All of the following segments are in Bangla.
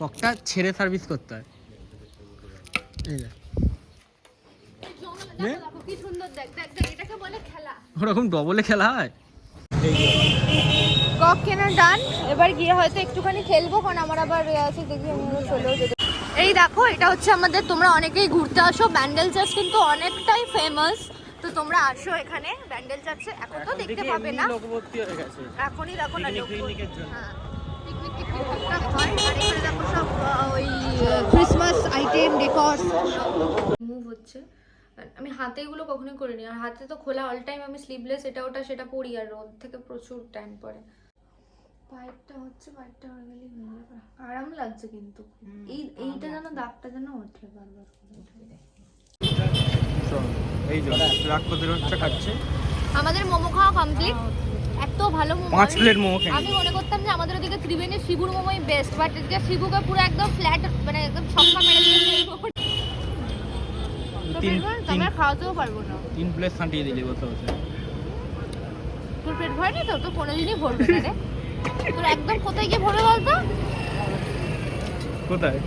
ককটা ছেড়ে সার্ভিস করতে হয়। এই দেখ নে? কি সুন্দর দেখ দেখ দেখ এটাকে বলে খেলা ওরকম ডবলে খেলা হয়? কক কেনা ডান। এবার গিয়ে হয়তো একটুখানি খেলব কারণ আমার আবার এ আছে দেখি আমি চলেও যেতে এই দেখো এটা হচ্ছে আমাদের তোমরা অনেকেই ঘুরতে আসো। ব্যান্ডেল চার্চ কিন্তু অনেকটাই ফেমাস তো তোমরা আসো এখানে ব্যান্ডেল চার্চে। এখন তো দেখতে পাবে না। এখনই দেখো না। হ্যাঁ। ক্রিসমাস আইটেম ডেকর মুভ হচ্ছে। আমি হাতে এগুলো কখনোই করিনি। আর হাতে তো খোলা অল টাইম আমি স্লিভলেস এটা ওটা সেটা পরি। আর রোদ থেকে প্রচুর ট্যান পড়ে পাইপটা হচ্ছে পাইপটা হয়ে যাবে। আরাম লাগছে কিন্তু। এই এইটা যেন দাগটা যেন ওঠে বারবার এই যে রাগ প্রতিরোধটা খাচ্ছে। আমাদের মোমো খাওয়া কমপ্লিট এত ভালো মোমো। পাঁচ প্লেট মোমো খেয়ে আমি মনে করতাম যে আমাদের ওদিকে ত্রিবেণী শিবুর মোমোই বেস্ট বাট এদিকে শিবুকে পুরো একদম ফ্ল্যাট মানে একদম ছক্কা মেরে দিয়েছে তো তিন পেট ভরে? তো আমি আর খাওয়াতেও পারব না। তিন প্লেট সাঁটিয়ে দিলি বসে বসে। তোর পেট ভরেনি তো? তো কোনোদিনই ভরবে না রে। তোর একদম কোথায় গিয়ে ভরবে বলতো? কোথায়?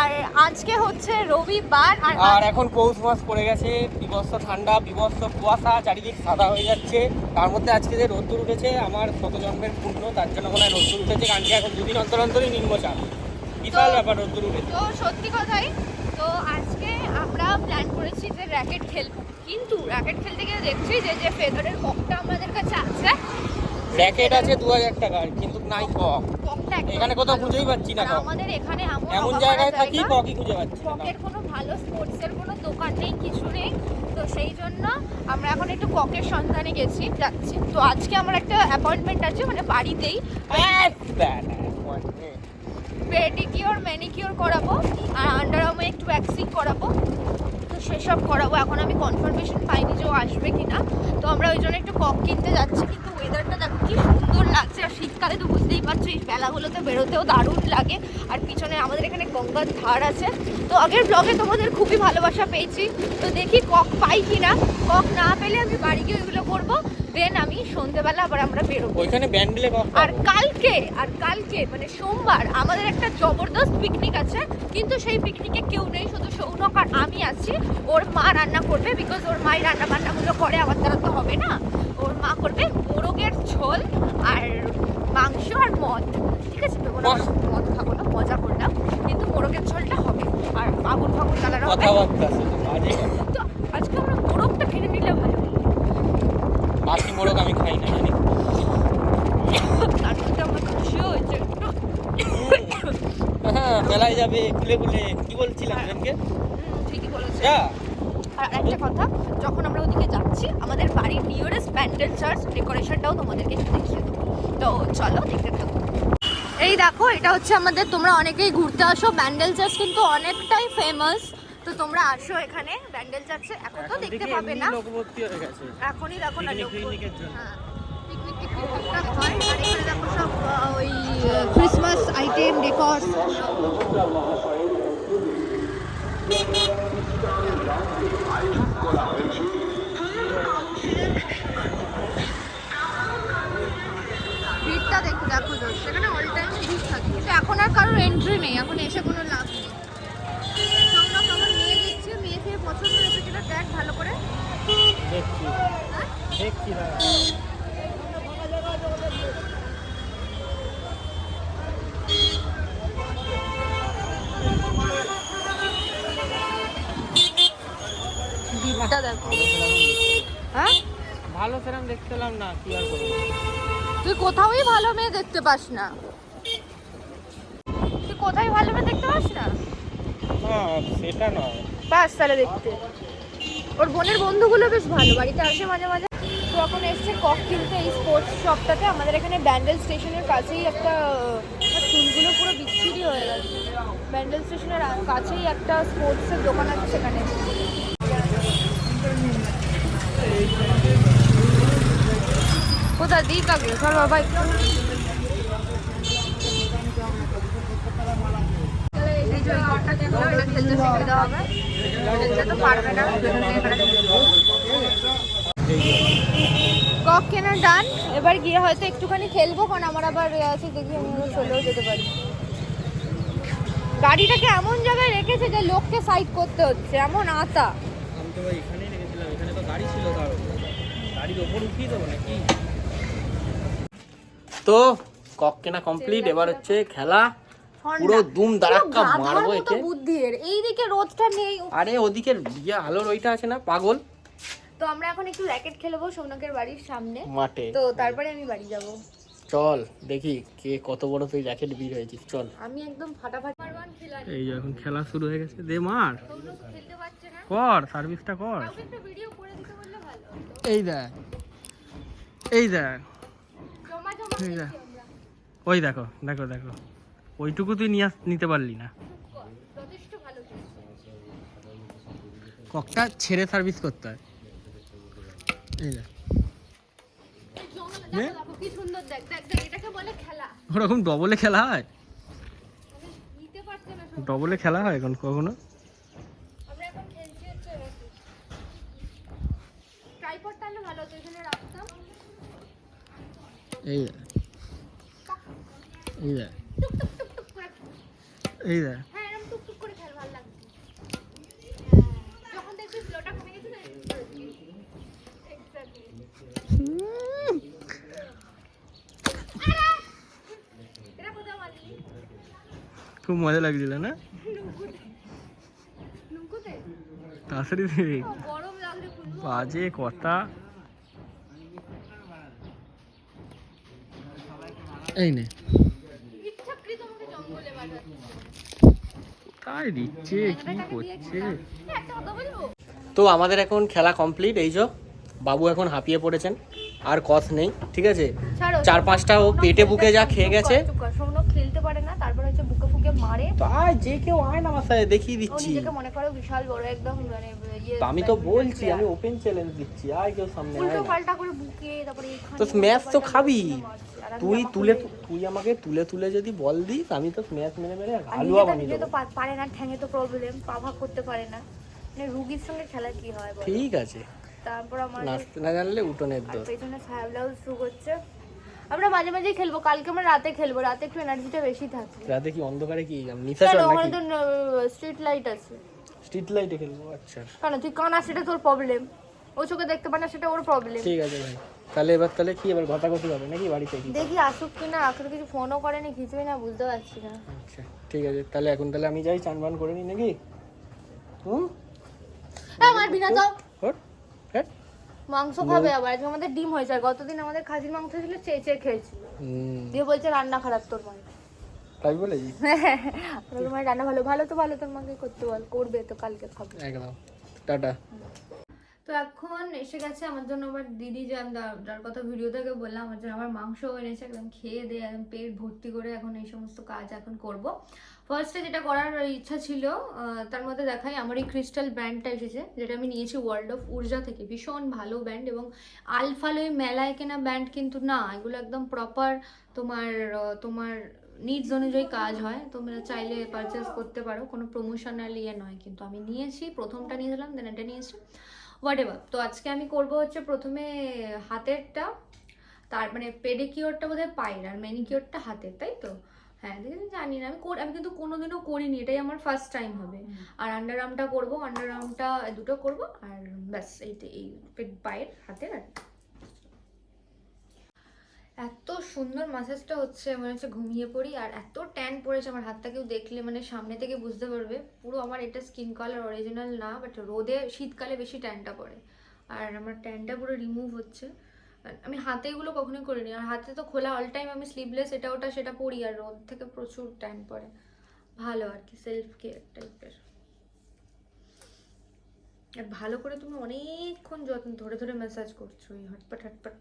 আর আজকে হচ্ছে রবিবার আর আর এখন পৌষ মাস পড়ে গেছে বিভৎস ঠান্ডা বিভৎস কুয়াশা চারিদিক সাদা হয়ে যাচ্ছে। তার মধ্যে আজকে যে রোদ্দুর উঠেছে আমার শত জন্মের পূর্ণ তার জন্য মনে হয় রোদ্দুর উঠেছে কারণ কি এখন দুদিন অন্তর অন্তরই নিম্নচাপ বিশাল ব্যাপার রোদ্দুর উঠেছে। তো সত্যি কথাই তো আজকে আমরা প্ল্যান করেছি যে র্যাকেট খেলব। কিন্তু র্যাকেট খেলতে গিয়ে দেখছি যে যে ফেদারের ককটা আমাদের কাছে আছে র্যাকেট আছে দু হাজার টাকার কিন্তু নাই কক। এখানে কোথাও খুঁজেই পাচ্ছি না আমাদের এখানে এমন এমন জায়গায় থাকি ককই খুঁজে পাচ্ছি না। ককের কোনো ভালো স্পোর্টসের কোনো দোকান নেই কিছু নেই। তো সেই জন্য আমরা এখন একটু ককের সন্ধানে গেছি যাচ্ছি। তো আজকে আমার একটা অ্যাপয়েন্টমেন্ট আছে মানে বাড়িতেই। পেডিকিওর ম্যানিকিওর করাবো আর আন্ডার আর্মে একটু ভ্যাকসিন করাবো। সেসব করাবো। এখন আমি কনফার্মেশন পাইনি যে ও আসবে কি না তো আমরা ওই জন্য একটু কক কিনতে যাচ্ছি, কিন্তু ওয়েদারটা দেখো কি সুন্দর লাগছে। আর শীতকালে তো বুঝতেই পারছ, এই বেলাগুলোতে বেরোতেও দারুণ লাগে। আর পিছনে আমাদের এখানে গঙ্গার ধার আছে। তো আগের ব্লগে তোমাদের খুবই ভালোবাসা পেয়েছি। তো দেখি কক পাই কি না কক না পেলে আমি বাড়ি গিয়ে ওইগুলো করব। দেন আমি সন্ধেবেলা আবার আমরা বেরোবো। ওইখানে ব্যান্ডেলে আর কালকে আর কালকে মানে সোমবার আমাদের একটা জবরদস্ত পিকনিক আছে কিন্তু সেই পিকনিকে কেউ নেই শুধু সৌনক আর আমি আছি। ওর মা রান্না করবে বিকজ ওর মাই রান্না বান্নাগুলো করে আমার দ্বারা তো হবে না। ওর মা করবে মোরগের ঝোল আর মাংস আর মদ। ঠিক আছে তো। মদ। খাব না মজা করলাম কিন্তু মোরগের ঝোলটা হবে। আর আগুন ফাগুন জ্বালানো হবে। তো আজকে আমরা মোরগটা কিনে নিলে ভালো হতো। বাসি মোড়ক আমি খাই না জানি। হয়েছে। হ্যাঁ মেলায় যাবে খুলে খুলে কি বলছিলাম সেদিনকে ঠিকই বলেছে। আর একটা কথা যখন আমরা ওদিকে যাচ্ছি আমাদের বাড়ির নিয়ারেস্ট প্যান্ডেল চার্চ ডেকোরেশনটাও তোমাদেরকে একটু দেখিয়ে দেবো। তো চলো দেখতে থাকো। এই দেখো এটা হচ্ছে আমাদের তোমরা অনেকেই ঘুরতে আসো। ব্যান্ডেল চার্চ কিন্তু অনেকটাই ফেমাস তোমরা আসো এখানে ব্যান্ডেল চার্চে এখন তো দেখতে পাবে না। এখনই দেখো না পিকনিক টুকটাক হয় আর এখানে দেখো সব ওই ক্রিসমাস আইটেম ডেকর ভিড়টা দেখো দেখো তো। সেখানে অল টাইম ভিড় থাকে। কিন্তু এখন আর কারোর এন্ট্রি নেই। এখন এসে কোনো লাভ নেই। ভালো করে? দেখছি। দেখছি দাঁড়া। দেখো হ্যাঁ? ভালো সেরকম দেখতে পেলাম না কি আর করব? তুই কোথাওই ভালো মেয়ে দেখতে পাস না। তুই কোথায় ভালো মেয়ে দেখতে পাস না সেটা নয়। পাস তাহলে দেখতে। ওর বোনের বন্ধুগুলো বেশ ভালো, বাড়িতে আসে মাঝে মাঝে। তো এখন এসছে কক কিনতে এই স্পোর্টস শপটাতে আমাদের এখানে ব্যান্ডেল স্টেশনের কাছেই একটা চুলগুলো পুরো বিচ্ছিরি হয়ে গেছে। ব্যান্ডেল স্টেশনের কাছেই একটা স্পোর্টসের দোকান আছে সেখানে। সোদা দিক আগে চল বাবা এই যে খেলতে শিখিয়ে দেওয়া হবে। কক কেনা ডান। এবার গিয়ে হয়তো একটুখানি খেলব কারণ আমার আবার আছে দেখি আমি আবার চলেও যেতে পারি। গাড়িটাকে এমন জায়গায় রেখেছে যে লোককে সাইড করতে হচ্ছে? এমন আতা। আমি তো ভাই এখানেই রেখেছিলাম এখানে তো গাড়ি ছিল তার উপর। গাড়ির ওপর উঠিয়ে দেবো নাকি? তো কক কেনা কমপ্লিট এবার হচ্ছে খেলা। পুরো দুম দাঁড়াক্কা মারবো একে। বুদ্ধি এর এইদিকে রোদটা নেই। আরে ওদিকে ইয়ে আলোর ওইটা আছে না? পাগল। তো আমরা এখন একটু র্যাকেট খেলব সৌনকের বাড়ির সামনে। মাঠে। তো তারপরে আমি বাড়ি যাব। চল দেখি কে কত বড় তুই জ্যাকেট বির হয়েছিস। চল। আমি একদম ফাটাফাটি মারবান খেলার। এই যে এখন খেলা শুরু হয়ে গেছে। দে মার। সৌনক খেলতে পারছে না। কর সার্ভিসটা কর। একটা ভিডিও করে দিতে বললে ভালো এই দেখ। এই দেখ। জমা জমা এই দেখ। ওই দেখো দেখো দেখো। ওইটুকু তুই নিয়ে আস- নিতে পারলি না। ককটা ছেড়ে সার্ভিস করতে হয়। এই দেখ। এই জমা দেখো দেখো কি সুন্দর দেখ দেখ দেখ এটাকে বলে খেলা। ওরকম ডবলে খেলা হয়? ডবলে খেলা হয় এখন কখনো? আমরা এখন এই দেখ। হ্যাঁ এরকম টুক টুক করে খেল ভালো লাগছে। হ্যাঁ, যখন দেখবি ফ্লোটা কমে গেছে না এক্স্যাক্টলি এটা কোথাও মারলি খুব মজা লাগছিল না? নুকুতে তাড়াতাড়ি দে। গরম লাগলে খুলবো বাজে কথা। এই নে। তাই দিচ্ছে কি করছে? হ্যাঁ, একটা কথা বলব তো আমাদের এখন খেলা কমপ্লিট এই যো বাবু এখন হাঁপিয়ে পড়েছেন আর কথ নেই ঠিক আছে? চার পাঁচটা ও পেটে বুকে যা খেয়ে গেছে সৌনক খেলতে পারে না তারপর হচ্ছে বুকে ফুকে মারে। আয় যে কেউ আয় না আমার সাথে দেখিয়ে দিচ্ছি। নিজেকে মনে করো বিশাল বড় একদম মানে ইয়ে আমি তো বলছি আমি ওপেন চ্যালেঞ্জ দিচ্ছি আয় কেউ সামনে আয় উল্টো পাল্টা করে বুকে তারপরে তো স্ম্যাশ তো খাবি। তুই তুলে তুই আমাকে তুলে তুলে যদি বল দিস আমি তো স্ম্যাশ মেরে মেরে হালুয়া বানিয়ে নিজে তো পারে না ঠ্যাঙে তো প্রবলেম পা ভাগ করতে পারে না। মানে রুগীর সঙ্গে খেলা কি হয় ঠিক আছে। তারপর আমার নাচতে না জানলে উঠোনের দোষ। পেছনে ছায়া ব্লাউজ শু করছে। আমরা মাঝে মাঝে খেলব কালকে আমরা রাতে খেলব রাতে একটু এনার্জিটা বেশি থাকে। রাতে কি অন্ধকারে কি নিশা চল ওখানে তো স্ট্রিট লাইট আছে। স্ট্রিট লাইটে খেলব আচ্ছা। কেন? তুই কানা সেটা তোর প্রবলেম ও চোখে দেখতে পারে না সেটা ওর প্রবলেম ঠিক আছে ভাই। তাহলে এবার তাহলে কি এবার ঘটাঘটি হবে নাকি বাড়িতে? কি দেখি আসুক কিনা আখের কিছু ফোনও করেনি কিছুই না বুঝতে পারছি না। আচ্ছা ঠিক আছে। তাহলে এখন তাহলে আমি যাই চান বান করে নিই নাকি? হুম? না তো হট হট মাংস খাবে আবার। আজকে আমাদের ডিম হয়েছে আর গতদিন আমাদের খাসির মাংস ছিল চেয়ে চেয়ে খেয়েছিল। হুম। দিয়ে বলছে রান্না খারাপ তোর মায়ের। তাই বলে? তোর মায়ের রান্না ভালো। ভালো তো ভালো তোর মাকে করতে বল করবে তো কালকে খাবে। একদম। টাটা। তো এখন এসে গেছে আমার জন্য আবার দিদি যে যার- কথা ভিডিও থেকে বললাম আমার জন্য আমার মাংস এনেছে, একদম খেয়ে দিয়ে একদম পেট ভর্তি করে এখন এই সমস্ত কাজ এখন করব। ফার্স্টে যেটা করার ইচ্ছা ছিল তার মধ্যে দেখাই আমার এই ক্রিস্টাল ব্যান্ডটা এসেছে, যেটা আমি নিয়েছি ওয়ার্ল্ড অফ উর্জা থেকে। ভীষণ ভালো ব্যান্ড এবং আলফাল ওই মেলায় কেনা ব্যান্ড কিন্তু না, এগুলো একদম প্রপার তোমার তোমার নিডস অনুযায়ী কাজ হয়। তোমরা চাইলে পারচেস করতে পারো, কোনো প্রমোশনাল ইয়ে নয়, কিন্তু আমি নিয়েছি, প্রথমটা নিয়েছিলাম দেন এটা নিয়েছি। হোয়াট এভার তো আজকে আমি করব হচ্ছে প্রথমে হাতেরটা তার মানে পেডিকিওরটা বোধহয় পায়ের আর ম্যানিকিওরটা হাতের তাই তো? হ্যাঁ দেখেছি জানি না আমি কর- আমি কিন্তু কোনোদিনও করিনি এটাই আমার ফার্স্ট টাইম হবে। আর আন্ডার আর্মটা করব আন্ডার আর্মটা দুটো করব আর ব্যাস এইটা এই পায়ের হাতের আর এত সুন্দর মাসাজটা হচ্ছে, মনে হচ্ছে ঘুমিয়ে পড়ি, আর এত ট্যান পড়েছে আমার হাতটা, কেউ দেখলে মানে সামনে থেকে বুঝতে পারবে। পুরো আমার এটা স্কিন কালার অরিজিনাল না বাট রোদে শীতকালে বেশি ট্যানটা পড়ে। আর আমার ট্যানটা পুরো রিমুভ হচ্ছে। আমি হাতে এগুলো কখনোই করিনি, আর হাতে তো খোলা অল টাইম আমি স্লিভলেস এটা, ওটা, সেটা পরি, আর রোদ থেকে প্রচুর ট্যান পড়ে। ভালো আর কি সেলফ কেয়ার টাইপের আর ভালো করে তুমি অনেকক্ষণ যত্ন, ধরে ধরে ম্যাসাজ করছ এই হটপট হটপট।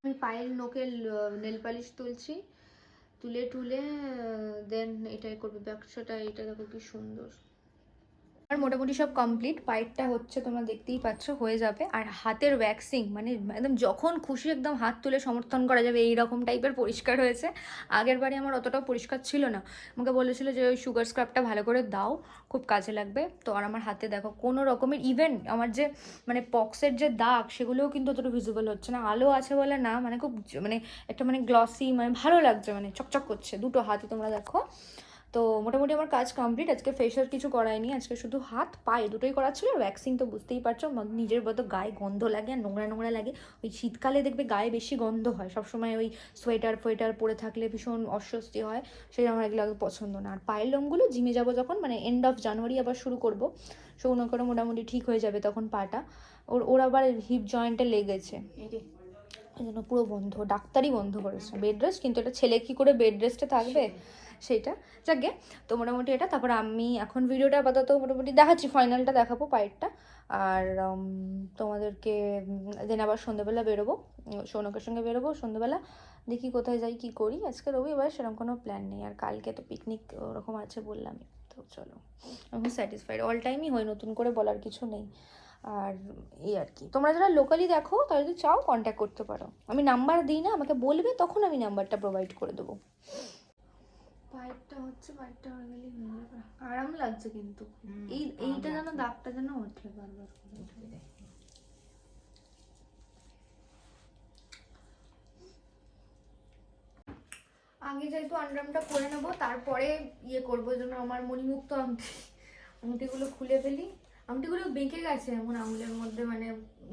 আমি পায়ের নোকের নেল পালিশ তুলছি। তুলে টুলে দেন এটাই করব। ব্যবসাটা, এটা দেখো কি সুন্দর। আর মোটামুটি সব কমপ্লিট পাইপটা হচ্ছে তোমরা দেখতেই পাচ্ছ, হয়ে যাবে। আর হাতের ওয়্যাক্সিং মানে একদম যখন খুশি একদম হাত তুলে সমর্থন করা যাবে এই রকম টাইপের পরিষ্কার হয়েছে। আগের বারে আমার অতটাও পরিষ্কার ছিল না। আমাকে বলেছিল যে, ওই সুগার স্ক্রাবটা ভালো করে দাও, খুব কাজে লাগবে। তো আর আমার হাতে দেখো, কোনো রকমের ইভেন আমার যে মানে পক্সের যে দাগ, সেগুলোও কিন্তু অতটা ভিজিবল হচ্ছে না। আলো আছে বলে না মানে খুব মানে একটা মানে গ্লসি মানে ভালো লাগছে মানে চকচক করছে। দুটো হাতে তোমরা দেখো। তো মোটামুটি আমার কাজ কমপ্লিট আজকে ফেশিয়াল কিছু করায়নি আজকে শুধু হাত পায়ে দুটোই করা ছিল। ভ্যাকসিন তো বুঝতেই পারছ নিজের মতো গায়ে গন্ধ লাগে আর নোংরা নোংরা লাগে। ওই শীতকালে দেখবে গায়ে বেশি গন্ধ হয়। সবসময় ওই সোয়েটার ফোয়েটার পরে থাকলে ভীষণ অস্বস্তি হয় সেই আমার এগুলো পছন্দ না। আর পায়ের লোমগুলো জিমে যাব যখন মানে এন্ড অফ জানুয়ারি আবার শুরু করব করে মোটামুটি ঠিক হয়ে যাবে তখন পাটা। ওর ওর আবার হিপ জয়েন্টে লেগেছে। এই জন্য পুরো বন্ধ ডাক্তারই বন্ধ করেছে। বেড রেস্ট কিন্তু এটা ছেলে কি করে বেড রেস্টে থাকবে? সেইটা। যাকে তো মোটামুটি এটা। তারপর আমি এখন ভিডিওটা আপাতত মোটামুটি দেখাচ্ছি, ফাইনালটা দেখাবো পাইটটা আর তোমাদেরকে দেন আবার সন্ধ্যেবেলা বেরোবো। সৌনকের সঙ্গে বেরোবো সন্ধ্যেবেলা। দেখি কোথায় যাই, কি করি। আজকে রবিবার, সেরকম কোনো প্ল্যান নেই। আর কালকে তো পিকনিক ওরকম আছে বললামই। তো চলো, আমি স্যাটিসফাইড অল টাইমই হয়, নতুন করে বলার কিছু নেই। আর, এই আর কি। তোমরা যারা লোকালি দেখো, তারা যদি চাও কন্ট্যাক্ট করতে পারো। আমি নাম্বার দিই না, আমাকে বলবে, তখন আমি নাম্বারটা প্রোভাইড করে দেবো। পাইপটা হচ্ছে পাইপটা হয়ে আরাম লাগছে কিন্তু। এই এইটা যেন দাগটা যেন ওঠে বারবার করে। আগে যেহেতু আন্ডারমটা করে নেব তারপরে ইয়ে করব যেন আমার মণিমুক্ত আংটি। আংটিগুলো খুলে ফেলি। আংটিগুলো বেঁকে গেছে এমন আঙুলের মধ্যে মানে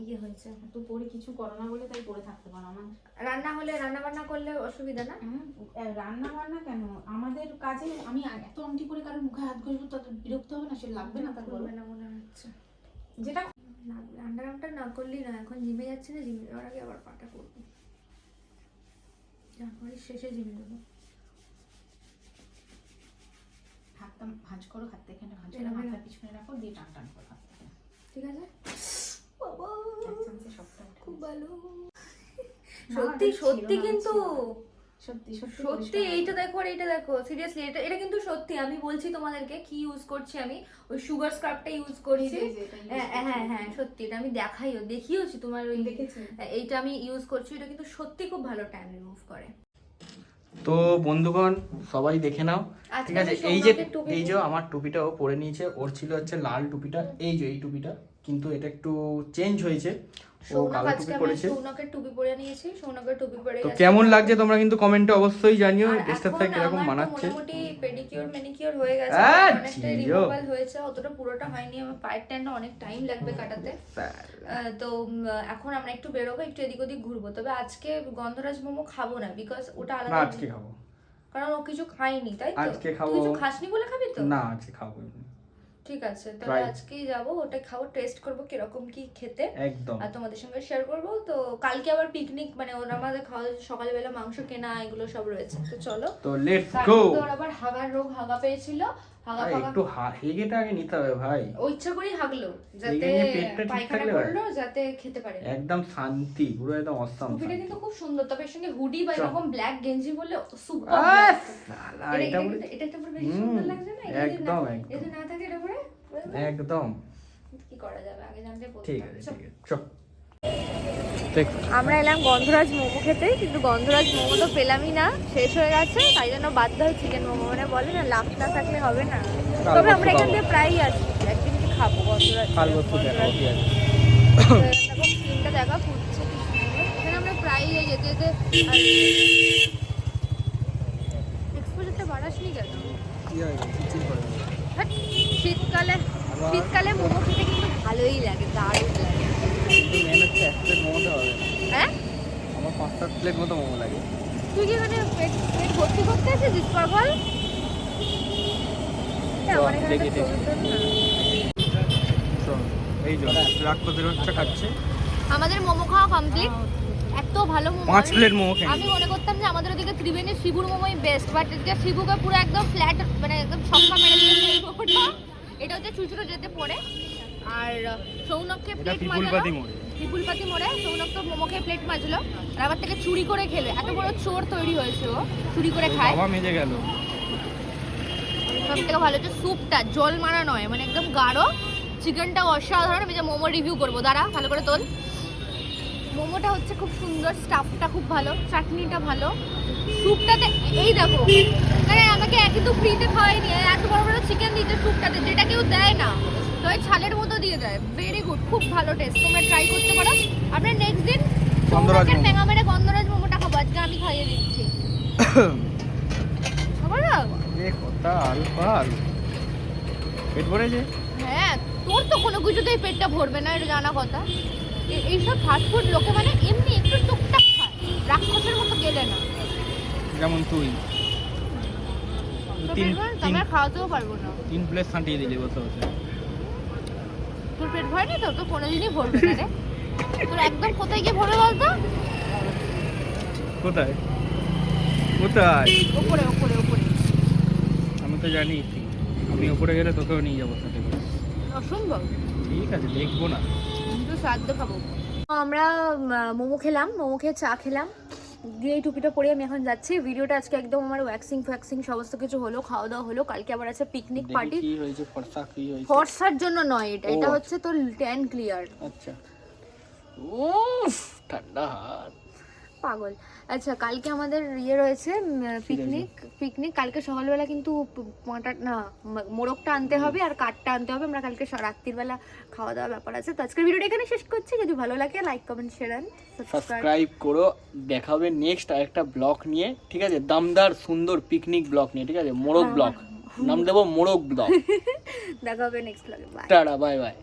ইয়ে হয়েছে। তো পরে কিছু করো না বলে তাই পরে থাকতে পারো আমার রান্না হলে রান্না বান্না করলে অসুবিধা না? রান্না বান্না কেন? আমাদের কাজে আমি এত অন্টি করে কারোর মুখে হাত ঘষবো তত বিরক্ত হবে না? সে লাগবে না তার করবে না মনে হচ্ছে। যেটা আন্ডারআর্মটা না করলেই না এখন জিমে যাচ্ছি না জিমে যাওয়ার আগে আবার পাটা করব। জানুয়ারির শেষে জিমে দেবো হাতটা ভাঁজ করো হাত থেকে করে এরকম মাথার পিছনে রাখো দিয়ে টান টান করো ঠিক আছে? বাবা খুব ভালো। সত্যি সত্যি কিন্তু। সত্যি সত্যি এইটা দেখো আর এইটা দেখো। সিরিয়াসলি এটা এটা কিন্তু সত্যি। আমি বলছি তোমাদেরকে কি ইউজ করছি আমি। ওই সুগার স্ক্রাবটা ইউজ use হ্যাঁ হ্যাঁ হ্যাঁ সত্যি এটা আমি দেখাইও দেখিয়েছি তোমার ওই এইটা আমি ইউজ করছি। এটা কিন্তু সত্যি খুব ভালো টাইম রিমুভ করে। তো বন্ধুগণ সবাই দেখে নাও। ঠিক আছে? এই যে এই যে আমার টুপিটা ও পরে নিয়েছে ওর ছিল হচ্ছে লাল টুপিটা। এই যে এই টুপিটা কিন্তু এটা একটু চেঞ্জ হয়েছে। সৌনক আজকে আমি সৌনকের টুপি পরে নিয়েছি সৌনকের টুপি পরে তো কেমন লাগছে তোমরা কিন্তু কমেন্টে অবশ্যই জানিও তো মানাচ্ছে মোটামুটি পেডিকিউর ম্যানিকিউর হয়ে গেছে। অনেকটা রিমুভাল হয়েছে অতটা পুরোটা হয়নি। আমার পায়ের টাইমটা অনেক টাইম লাগবে কাটাতে। তো এখন আমরা একটু বেরোবো একটু এদিক ওদিক ঘুরবো। তবে আজকে গন্ধরাজ মোমো খাব না বিকজ ওটা আলাদা আজকে খাব। কারণ ও কিছু খায়নি তাই তো? আজকে খাব। কিছু খাসনি বলে খাবি তো? না আজকে খাব। ঠিক আছে তাহলে আজকেই যাব ওটা খাব টেস্ট করব কীরকম কি খেতে। একদম। আর তোমাদের সঙ্গে শেয়ার করব তো কালকে আবার পিকনিক মানে ওরা আমাদের খাওয়া সকালবেলা মাংস কেনা এগুলো সব রয়েছে। তো চলো। তো লেটস গো ওর আবার হাগার রোগ হাগা পেয়েছিল একটু হেগেটা আগে নিতে হবে ভাই। ও ইচ্ছা করেই হাগলো যাতে পায়খানা করল যাতে খেতে পারে। একদম শান্তি পুরো একদম অসাম টুপিটা কিন্তু খুব সুন্দর তবে এর সঙ্গে হুডি বা এরকম ব্ল্যাক গেঞ্জি বললে সুপার এটা এটা বলে- এটা তো পুরো বেশি সুন্দর লাগছে না? একদম, একদম। না থাকে এটা পরে? একদম। কি করা যাবে? আগে জানলে বলতে ঠিক আছে। ঠিক আছে চল। আমরা এলাম গন্ধরাজ মোমো খেতে কিন্তু গন্ধরাজ মোমো তো পেলামই না শেষ হয়ে গেছে তাই জন্য বাধ্য হয় চিকেন মোমো। মানে বলে না লাভ না থাকলে হবে না। তবে আমরা এখান থেকে প্রায়ই আসি একদিন কি খাব গন্ধরাজ দেখো আছে ফুটছে এখানে আমরা প্রায়ই যাই যেতে যেতে এক্সপোজারটা বাড়াসনি কেন? শীতকালে শীতকালে মোমো খেতে কিন্তু ভালোই লাগে দারুণ লাগে মেন হচ্ছে এক প্লেট মোমোতে হবে হ্যাঁ আমার পাঁচ সাত প্লেট মতো মোমো লাগে। তুই কি এখানে পেট পেট ভর্তি করতে এসেছিস পাগল। এই হচ্ছে খাচ্ছে? আমাদের মোমো খাওয়া কমপ্লিট এত ভালো মোমো। পাঁচ আমি- প্লেট মোমো খেয়ে আমি মনে করতাম যে আমাদের ওদিকে ত্রিবেণীর শিবুর মোমোই বেস্ট বাট এটা শিবুকে পুরো একদম ফ্ল্যাট মানে একদম ছক্কা মেরে দিয়েছে এই মোমোটা। এটা হচ্ছে চুচুড়ো যেতে পড়ে আর সৌনককে প্লেট মোড়ে পিপুলপাতি মোড়ে সৌনক তো মোমো খেয়ে প্লেট মাজলো। আর আবার থেকে চুরি করে খেলে। এত বড় চোর তৈরি হয়েছে ও চুরি করে খায়। বাবা মেজে গেল। সব থেকে ভালো হচ্ছে স্যুপটা জল মারা নয় মানে একদম গাঢ়। চিকেনটা অসাধারণ আমি যে মোমো রিভিউ করব। দাঁড়া ভালো করে তোল। মোমোটা হচ্ছে খুব সুন্দর স্টাফটা খুব ভালো চাটনিটা ভালো। স্যুপটাতে এই দেখো মানে আমাকে একই তো ফ্রিতে খাওয়াইনি আর এত বড় বড় চিকেন দিতে স্যুপটাতে যেটা কেউ দেয় না। ওই ছালের মতো দিয়ে দেয়। ভেরি গুড খুব ভালো টেস্ট তোমরা ট্রাই করতে পারো। আমরা নেক্সট দিন মোমো। টেঙা মেরে গন্ধরাজ মোমোটা খাব আজকে আমি খাইয়ে দিচ্ছি। কথা পেট ভরেছে হ্যাঁ তোর তো কোনো কিছুতেই পেটটা ভরবে না এটা জানা কথা। এইসব ফাস্টফুড লোকে মানে এমনি একটু টুকটাক খায় রাক্ষসের মতো গেলে না। যেমন তুই। তিন খাওয়াতেও পারব না। তিন প্লেট সাঁটিয়ে দিলি বসে বসে। তোর পেট ভরেনি তো? তো কোনোদিনই ভরবে না রে। তোর একদম কোথায় গিয়ে ভরবে বলতো? কোথায়? কোথায়? ওপরে ওপরে ওপরে। আমি তো জানি আমি উপরে গেলে তোকেও নিয়ে যাব সাথে করে। অসম্ভব। ঠিক আছে দেখব না। কিন্তু শ্রাদ্ধ খাব আমরা মোমো খেলাম মোমো খেয়ে চা খেলাম। দিয়ে এই টুপিটা পরে আমি এখন যাচ্ছি। ভিডিওটা আজকে একদম আমার ওয়্যাক্সিং ফ্যাক্সিং সমস্ত কিছু হলো খাওয়া দাওয়া হলো। কালকে আবার আছে পিকনিক পার্টি কি হয়েছে ফর্সা কি হয়েছে? ফর্সার জন্য নয় এটা। এটা হচ্ছে তোর ট্যান ক্লিয়ার আচ্ছা। উফ ঠান্ডা হাত। পাগল। আচ্ছা কালকে আমাদের ইয়ে রয়েছে পিকনিক পিকনিক কালকে সকালবেলা কিন্তু পাঁটা না মোরগটা আনতে হবে আর কাঠটা আনতে হবে। আমরা কালকে রাত্রিবেলা খাওয়া দাওয়ার ব্যাপার আছে। তো আজকের ভিডিওটা এখানে শেষ করছি। যদি ভালো লাগে লাইক কমেন্ট শেয়ার সাবস্ক্রাইব করো। দেখাবে নেক্সট আরেকটা ব্লগ নিয়ে। ঠিক আছে? দামদার সুন্দর পিকনিক ব্লগ নিয়ে। ঠিক আছে? মোরগ ব্লগ নাম দেবো মোরগ ব্লগ দেখা হবে নেক্সট ব্লগে বাই টাটা বাই বাই